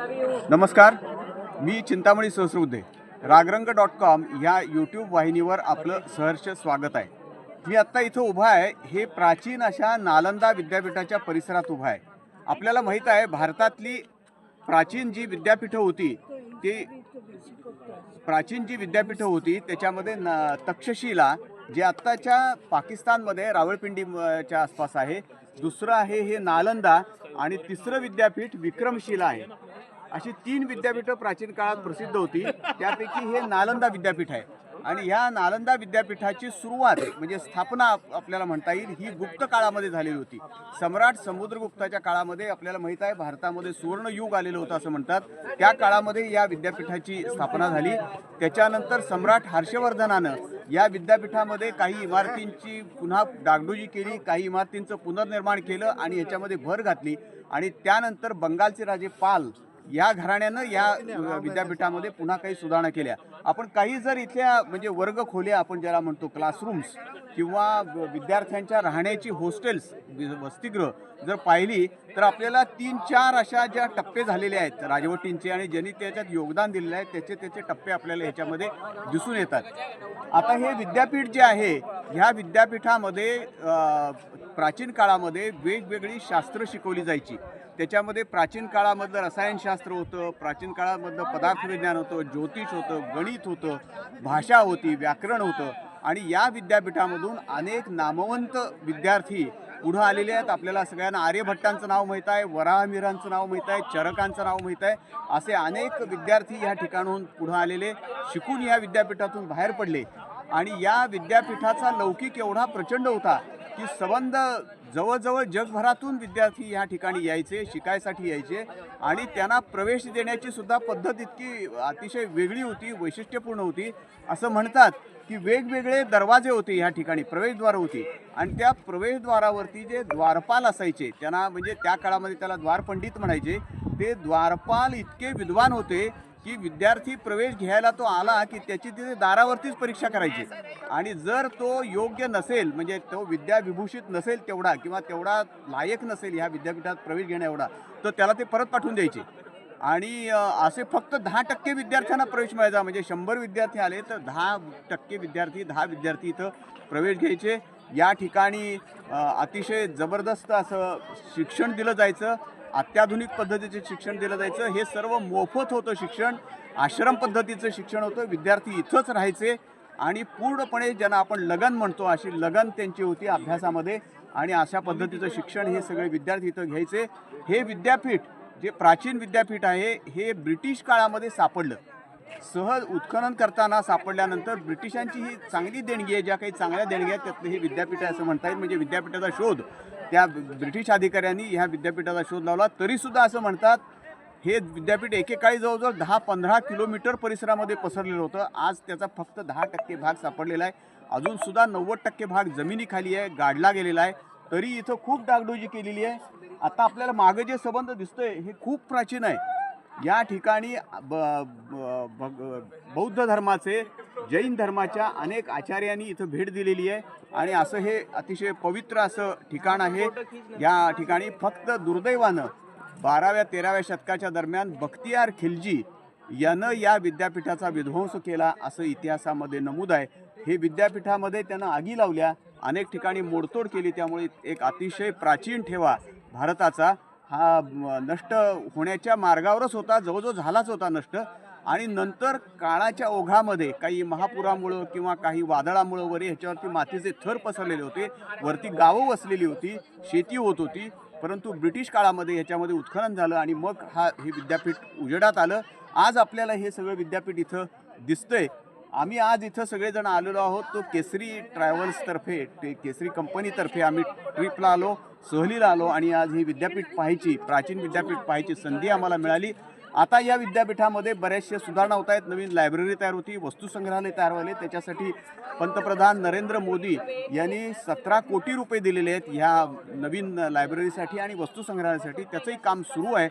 नमस्कार मी Chintamani Sahasrabuddhe. Ragarang dot com ह्या यूट्यूब वाहिनीवर आपलं सहर्ष स्वागत आहे. मी आत्ता इथं उभा आहे हे प्राचीन अशा नालंदा विद्यापीठाच्या परिसरात उभा आहे. आपल्याला माहीत आहे भारतातली प्राचीन जी विद्यापीठं होती ती प्राचीन जी विद्यापीठं होती त्याच्यामध्ये न तक्षशिला जे आत्ताच्या पाकिस्तानमध्ये रावळपिंडीच्या आसपास आहे. दुसरं आहे हे नालंदा आणि तिसरं विद्यापीठ विक्रमशिला आहे. अशी तीन विद्यापीठं प्राचीन काळात प्रसिद्ध होती. त्यापैकी हे नालंदा विद्यापीठ आहे. आणि ह्या नालंदा विद्यापीठाची सुरुवात म्हणजे स्थापना आपल्याला म्हणता येईल ही गुप्त काळामध्ये झालेली होती. सम्राट समुद्रगुप्ताच्या काळामध्ये आपल्याला माहीत आहे भारतामध्ये सुवर्ण युग आलेलं होतं असं म्हणतात. त्या काळामध्ये या विद्यापीठाची स्थापना झाली. त्याच्यानंतर सम्राट हर्षवर्धनानं या विद्यापीठामध्ये काही इमारतींची पुन्हा डागडुजी केली काही इमारतींचं पुनर्निर्माण केलं आणि याच्यामध्ये भर घातली. आणि त्यानंतर बंगालचे राजे पाल या घराण्यानं या विद्यापीठामध्ये पुन्हा काही सुधारणा केल्या. आपण काही जर इथल्या म्हणजे वर्ग खोल्या आपण ज्याला म्हणतो क्लासरूम्स किंवा विद्यार्थ्यांच्या राहण्याची हॉस्टेल्स वसतिगृह जर पाहिली तर आपल्याला तीन चार अशा ज्या टप्पे झालेले आहेत राजवटींचे आणि ज्यांनी त्याच्यात योगदान दिलेलं आहे त्याचे त्याचे टप्पे आपल्याला ह्याच्यामध्ये दिसून येतात. आता हे विद्यापीठ जे आहे ह्या विद्यापीठामध्ये प्राचीन काळामध्ये वेगवेगळी शास्त्र शिकवली जायची. त्याच्यामध्ये प्राचीन काळामधलं रसायनशास्त्र होतं प्राचीन काळामधलं पदार्थ विज्ञान होतं ज्योतिष होतं गणित होतं भाषा होती व्याकरण होतं आणि या विद्यापीठामधून अनेक नामवंत विद्यार्थी पुढं आलेले आहेत. आपल्याला सगळ्यांना आर्यभट्टांचं नाव माहीत आहे वराहमिरांचं नाव माहीत आहे चरकांचं नाव माहीत आहे. असे अनेक विद्यार्थी या ठिकाणाहून पुढं आलेले शिकून या विद्यापीठातून बाहेर पडले. आणि या विद्यापीठाचा लौकिक एवढा प्रचंड होता की संबंध जवळजवळ जगभरातून विद्यार्थी या ठिकाणी यायचे शिकायसाठी यायचे आणि त्यांना प्रवेश देण्याची सुद्धा पद्धत इतकी अतिशय वेगळी होती वैशिष्ट्यपूर्ण होती. असं म्हणतात की वेगवेगळे दरवाजे होते ह्या ठिकाणी प्रवेशद्वार होती. आणि त्या प्रवेशद्वारावरती जे द्वारपाल असायचे त्यांना म्हणजे त्या काळामध्ये त्याला द्वारपंडित म्हणायचे ते द्वारपाल इतके विद्वान होते की विद्यार्थी प्रवेश घ्यायला तो आला की त्याची तिथे दारावरतीच परीक्षा करायची. आणि जर तो योग्य नसेल म्हणजे तो विद्याविभूषित नसेल तेवढा किंवा तेवढा लायक नसेल ह्या विद्यापीठात प्रवेश घेण्या एवढा तर त्याला ते परत पाठवून द्यायचे. आणि असे फक्त दहा टक्के विद्यार्थ्यांना प्रवेश मिळायचा. म्हणजे शंभर विद्यार्थी आले तर दहा टक्के विद्यार्थी दहा विद्यार्थी इथं प्रवेश घ्यायचे. या ठिकाणी अतिशय जबरदस्त असं शिक्षण दिलं जायचं. अत्याधुनिक पद्धतीचे शिक्षण दिलं जायचं. हे सर्व मोफत होतं शिक्षण. आश्रम पद्धतीचं शिक्षण होतं. विद्यार्थी इथंच राहायचे. आणि पूर्णपणे ज्यांना आपण लगन म्हणतो अशी लगन त्यांची होती अभ्यासामध्ये. आणि अशा पद्धतीचं शिक्षण हे सगळे विद्यार्थी इथं घ्यायचे. हे विद्यापीठ जे प्राचीन विद्यापीठ आहे हे ब्रिटिश काळामध्ये सापडलं. सहज उत्खनन करताना सापडल्यानंतर ब्रिटिशांची ही चांगली देणगी आहे. ज्या काही चांगल्या देणग्या आहेत त्यातलं हे विद्यापीठ आहे असं म्हणता येईल. म्हणजे विद्यापीठाचा शोध. त्या ब्रिटिश अधिकाऱ्यांनी ह्या विद्यापीठाचा शोध लावला. तरीसुद्धा असं म्हणतात हे विद्यापीठ एकेकाळी जवळजवळ दहा पंधरा किलोमीटर परिसरामध्ये पसरलेलं होतं. आज त्याचा फक्त दहा टक्के भाग सापडलेला आहे. अजूनसुद्धा नव्वद टक्के भाग जमिनीखाली आहे गाडला गेलेला आहे. तरी इथं खूप डागडोजी केलेली आहे. आता आपल्याला मागं जे संबंध दिसतोय हे खूप प्राचीन आहे. या ठिकाणी ब ब- भग- बौद्ध धर्माचे जैन धर्माच्या अनेक आचार्यांनी इथं भेट दिलेली आहे. आणि असं हे अतिशय पवित्र असं ठिकाण आहे. या ठिकाणी फक्त दुर्दैवानं बाराव्या तेराव्या शतकाच्या दरम्यान बख्तियार खिलजी यानं या विद्यापीठाचा विध्वंस केला असं इतिहासामध्ये नमूद आहे. हे विद्यापीठामध्ये त्यानं आगी लावल्या अनेक ठिकाणी मोडतोड केली त्यामुळे एक अतिशय प्राचीन ठेवा भारताचा. हा नष्ट होण्याच्या मार्गावरच होता जवळजवळ झालाच होता नष्ट. आणि नंतर काळाच्या ओघामध्ये काही महापुरामुळं किंवा काही वादळामुळं वगैरे ह्याच्यावरती मातीचे थर पसरलेले होते. वरती गावं वसलेली होती शेती होत होती. परंतु ब्रिटिश काळामध्ये ह्याच्यामध्ये उत्खनन झालं आणि मग हा हे विद्यापीठ उजेडात आलं. आज आपल्याला हे सगळं विद्यापीठ इथं दिसतंय. आम्ही आज इथं सगळेजण आलेलो आहोत. तो केसरी ट्रॅव्हल्सतर्फे केसरी कंपनीतर्फे आम्ही ट्रिपला आलो सहलीला आलो आणि आज ही विद्यापीठ पाहायची प्राचीन विद्यापीठ पाहायची संधी आम्हाला मिळाली. आता या विद्यापीठामध्ये बऱ्याचशा सुधारणा होत आहेत. नवीन लायब्ररी तयार होती वस्तुसंग्रहालय तयार व्हायले. त्याच्यासाठी पंतप्रधान नरेंद्र मोदी यांनी सतरा कोटी रुपये दिलेले आहेत ह्या नवीन लायब्ररीसाठी आणि वस्तुसंग्रहालयासाठी. त्याचंही काम सुरू आहे.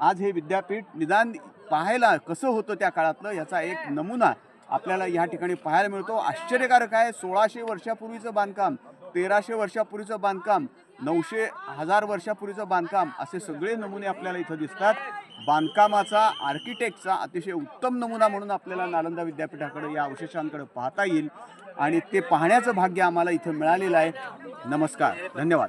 आज हे विद्यापीठ निदान पाहायला कसं होतं त्या काळातलं याचा एक नमुना आपल्याला या ठिकाणी पाहायला मिळतो. आश्चर्यकारक आहे सोळाशे वर्षापूर्वीचं बांधकाम तेराशे वर्षापूर्वीचं बांधकाम नऊशे हजार वर्षापूर्वीचं बांधकाम असे सगळे नमुने आपल्याला इथं दिसतात. बांधकामाचा आर्किटेक्टचा अतिशय उत्तम नमुना म्हणून आपल्याला नालंदा विद्यापीठाकडे या अवशेषांकडे पाहता येईल. आणि ते पाहण्याचं भाग्य आम्हाला इथं मिळालेलं आहे. नमस्कार धन्यवाद.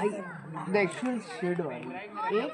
आई द एक्चुअल शेड वाली. एक